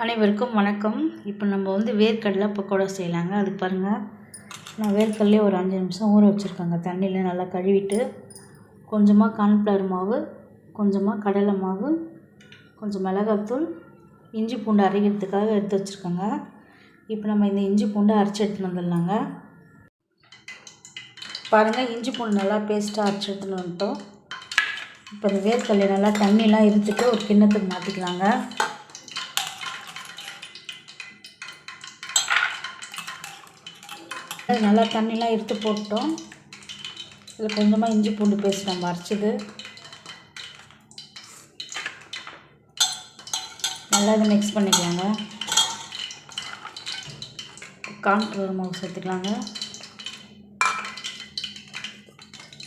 அனைவருக்கும் வணக்கம். இப்போ நம்ம வந்து வேர்க்கடலை பக்கோடா செய்யலாங்க. அதுக்கு பாருங்கள் நான் வேர்க்கடலையே ஒரு அஞ்சு நிமிஷம் ஊற வச்சுருக்கேங்க. தண்ணியில் நல்லா கழுவிட்டு கொஞ்சமாக கார்ன்ஃப்ளவர் மாவு கொஞ்சமாக கடலை மாவு கொஞ்சம் மிளகாத்தூள் இஞ்சி பூண்டு அரைக்கிறதுக்காக எடுத்து வச்சுருக்கோங்க. இப்போ நம்ம இந்த இஞ்சி பூண்டை அரைச்சி எடுத்துன்னு வந்துடலாங்க. பாருங்கள் இஞ்சி பூண்டு நல்லா பேஸ்ட்டாக அரைச்சி எடுத்துன்னு வந்துட்டோம். இப்போ இந்த வேர்க்கடலை நல்லா தண்ணியெலாம் இருந்துட்டு ஒரு கிண்ணத்துக்கு மாற்றிக்கலாங்க அது நல்லா தண்ணிலாம் எடுத்து போட்டோம் இதில் கொஞ்சமாக இஞ்சி பூண்டு பேஸ்ட் நம்ம அரைச்சது. நல்லா இதை மிக்ஸ் பண்ணிக்கலாங்க. கார்ன்ஃப்ளவர் மாவு சேர்த்துக்கலாங்க.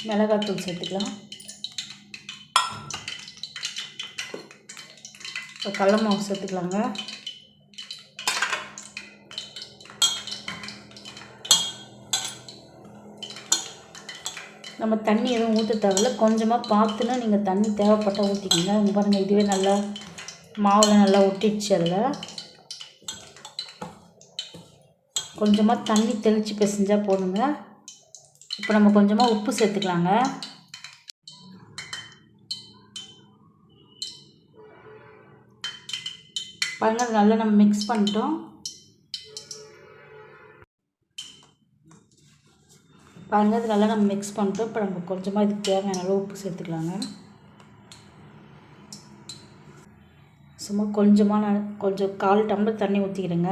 மிளகாத்தூள் சேர்த்துக்கலாம். இப்போ கடல மாவு சேர்த்துக்கலாங்க. நம்ம தண்ணி எதுவும் ஊற்ற தேவையில்ல. கொஞ்சமாக பார்த்துன்னா நீங்கள் தண்ணி தேவைப்பட்டால் ஊற்றிக்கிங்க அவங்க பாருங்கள் இதுவே நல்லா மாவில் நல்லா ஒட்டிடுச்சு அதில். கொஞ்சமாக தண்ணி தெளித்து பிசைஞ்சால் போதுங்க. இப்போ நம்ம கொஞ்சமாக உப்பு சேர்த்துக்கலாங்க. பாருங்கள் அது நல்லா நம்ம மிக்ஸ் பண்ணிட்டோம். பாருங்கள் இது நல்லா நம்ம மிக்ஸ் பண்ணிட்டோம். இப்போ நம்ம கொஞ்சமாக இதுக்கு தேவையான அளவு உப்பு சேர்த்துக்கலாங்க. சும்மா கொஞ்சமாக நான் கொஞ்சம் கால் டம்ளர் தண்ணி ஊற்றிக்கிறேங்க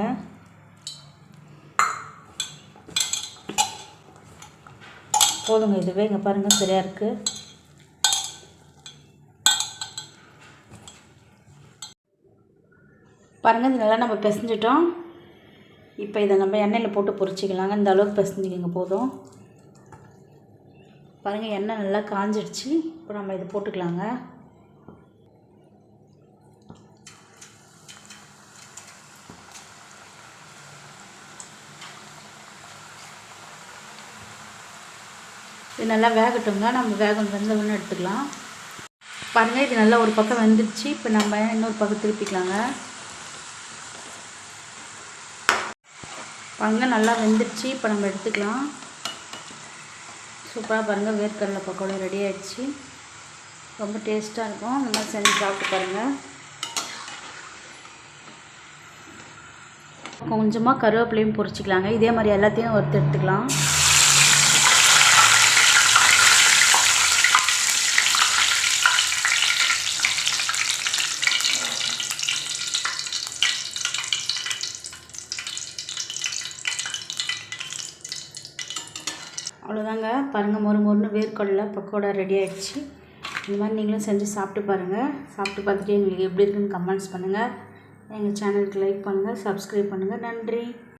போதுங்க இதுவே இங்கே பாருங்கள் சரியாக இருக்குது பாருங்கள் இது நல்லா நம்ம பிசைஞ்சிட்டோம். இப்போ இதை நம்ம எண்ணெயில் போட்டு பொரிச்சிக்கலாங்க. இந்த அளவுக்கு பிசைஞ்சிக்கிங்க போதும். பாருங்கள் எண்ணெய் நல்லா காஞ்சிடுச்சு. இப்போ நம்ம இதை போட்டுக்கலாங்க. இது நல்லா வேகட்டுங்க. நம்ம வேகம் வெந்தவொன்னு எடுத்துக்கலாம். பாருங்கள் இது நல்லா ஒரு பக்கம் வெந்துடுச்சு. இப்போ நம்ம இன்னொரு பக்கம் திருப்பிக்கலாங்க. பாருங்கள் நல்லா வெந்துடுச்சு. இப்போ நம்ம எடுத்துக்கலாம். சூப்பராக பாருங்கள் வேர்க்கடலை பக்கோடா ரெடி ஆகிடுச்சு ரொம்ப டேஸ்ட்டாக இருக்கும். இந்த மாதிரி செஞ்சு சாப்பிட்டு பாருங்கள் கொஞ்சமாக கருவேப்பிலையும் பொரிச்சிக்கலாங்க. இதே மாதிரி எல்லாத்தையும் ஒருத்தர் எடுத்துக்கலாம். அவ்வளோதாங்க. பாருங்கள் மொறு மொறுன்னு வேர்க்கடலை பக்கோடா ரெடி ஆகிடுச்சு இந்த மாதிரி நீங்களும் செஞ்சு சாப்பிட்டு பாருங்கள் சாப்பிட்டு பார்த்துட்டு எங்களுக்கு எப்படி இருக்குன்னு கமெண்ட்ஸ் பண்ணுங்கள் எங்கள் சேனலுக்கு லைக் பண்ணுங்கள் சப்ஸ்கிரைப் பண்ணுங்கள் நன்றி.